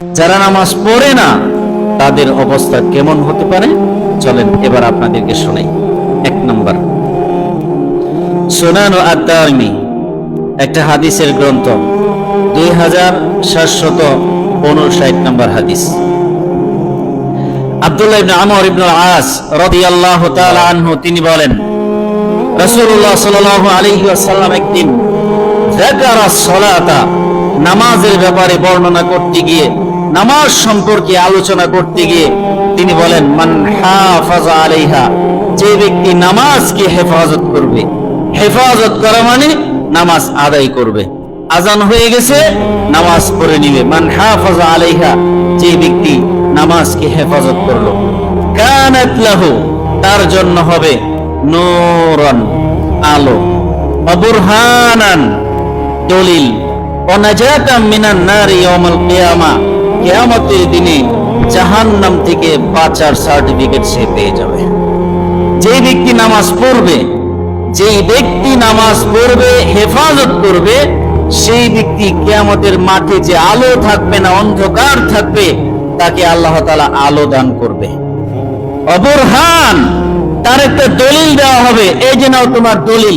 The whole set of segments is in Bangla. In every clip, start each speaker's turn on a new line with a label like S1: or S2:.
S1: যারা নামাজ পড়ে না, তাদের অবস্থা কেমন হতে পারে? চলেন, এবার আপনাদেরকে শোনাই। এক নম্বর। সোনান আদামি একটা হাদিসের গ্রন্থ, দুই হাজার সাতশত উনষাট নম্বর হাদিস। আব্দুল্লাহ ইবনে আমর ইবনে আস তাআলা আনহু, তিনি বলেন, রাসূলুল্লাহ সাল্লাল্লাহু আলাইহি ওয়াসাল্লাম একদিন যাকারা সলাতা, নামাজের ব্যাপারে বর্ণনা করতে গিয়ে নামাজ সম্পর্কে আলোচনা করতে গিয়ে তিনি বলেন, মান হাফাজা আলাইহা যে ব্যক্তি নামাজকে হেফাজত করবে। হেফাজত করা মানে নামাজ আদায় করবে। আজান হয়ে গেছে, নামাজ পড়ে নিবে। মান হাফাজা আলাইহা যে ব্যক্তি নামাজকে হেফাজত করল। কানাত লাহু তার জন্য হবে নূরান, আলো। অবুরহানান দলিল। অনাজাতাম মিনান নারি ইয়াউমাল কিয়ামা কিয়ামতের দিনে জাহান্নাম থেকে বাঁচার সার্টিফিকেট সে পেয়ে যাবে। যে ব্যক্তি নামাজ পড়বে, যেই ব্যক্তি নামাজ পড়বে, হেফাজত করবে, সেই ব্যক্তি কেয়ামতের মাঠে যে আলো থাকবে না, অন্ধকার থাকবে, তাকে আল্লাহ তালা আলো দান করবে। অবরহান তার একটা দলিল দেওয়া হবে। এই যে নাও তোমার দলিল,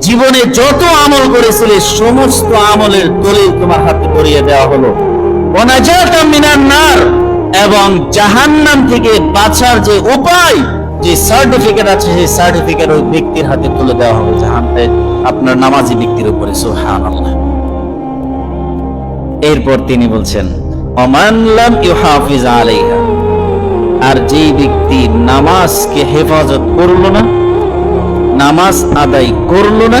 S1: জীবনে যত আমল করেছিলে, সমস্ত আমলের দলিল তোমার হাতে পরিয়ে দেওয়া হলো। অনাজাতা মিনান নার এবং জাহান্নাম থেকে বাঁচার যে উপায়, যে সার্টিফিকেট আছে, সেই সার্টিফিকেট ওই ব্যক্তির হাতে তুলে দেওয়া হবে। জাহান্নামে আপনার নামাজি ব্যক্তির উপরে, সুবহানাল্লাহ। এরপর তিনি বলছেন, অমান লাম ইউহাফিজ আলাইহা। আর যে ব্যক্তি নামাজকে হেফাজত করল না, নামাজ আদায় করল না,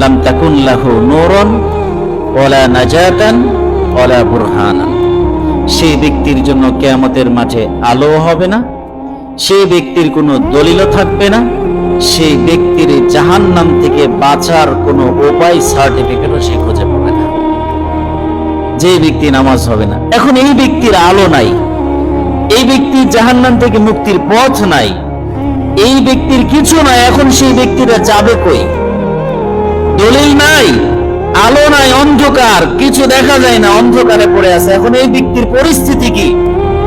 S1: লাম তাকুন লাহু নূরন ওয়ালা নাজাতান ওয়ালা বুরহানান। সেই ব্যক্তির জন্য কিয়ামতের মাঠে আলো হবে না, সেই ব্যক্তির কোনো দলিলও থাকবে না, সেই ব্যক্তির জাহান্নাম থেকে বাঁচার কোনো উপায় সার্টিফিকেটও সে খুঁজে পাবে না। যে ব্যক্তি নামাজ হবে না, এখন এই ব্যক্তির আলো নাই, এই ব্যক্তির জাহান্নাম থেকে মুক্তির পথ নাই, এই ব্যক্তির কিছু নাই, এখন সেই ব্যক্তিরা যাবে কই? দলিল নাই। আলো নাই, অন্ধকার, কিছু দেখা যায় না, অন্ধকারে পড়ে আছে। এখন এই ব্যক্তির পরিস্থিতি কি?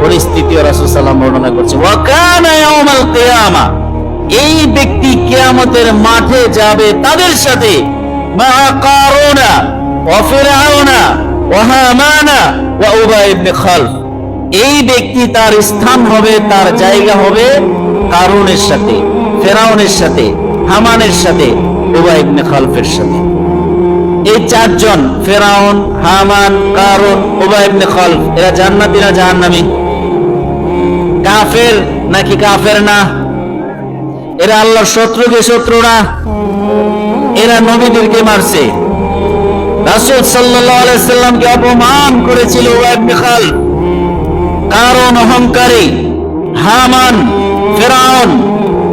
S1: পরিস্থিতি রাসূল বর্ণনা করছে ওয়াকানা কিয়ামা এই ব্যক্তি কিয়ামতের মাঠে যাবে তাদের সাথে। মা কারুনা, ওয়া ফিরআউনা ইবনে খালফ। এই ব্যক্তি তার স্থান হবে, তার জায়গা হবে কারুনের সাথে ফেরাউনের সাথে, হামানের সাথে, উবাই ইবনে খালফের সাথে। চারজন, ফেরাউন, হামান, কারুন, উবাই ইবনে খালফ, এরা জান্নাতি না জাহান্নামী? কাফের নাকি কাফের না? এরা আল্লাহর শত্রুকে শত্রু না এরা নবীদেরকে মারছে। অপমান করেছিল কারণ অহংকারী, হামান, ফেরাউন,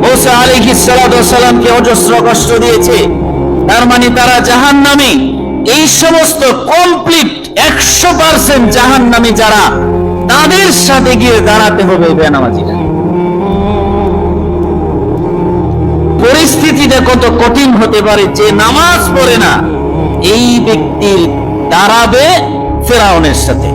S1: মোসা আলাইহিস সালাতু সালামকে অজস্র কষ্ট দিয়েছে। তার মানে তারা জাহান্নামী। এই সমস্ত কমপ্লিট একশো পার্সেন্ট জাহান নামে যারা, তাদের সাথে গিয়ে দাঁড়াতে হবে বেনামাজিরা পরিস্থিতিটা কত কঠিন হতে পারে, যে নামাজ পড়ে না, এই ব্যক্তির দাঁড়াবে ফেরাউনের সাথে।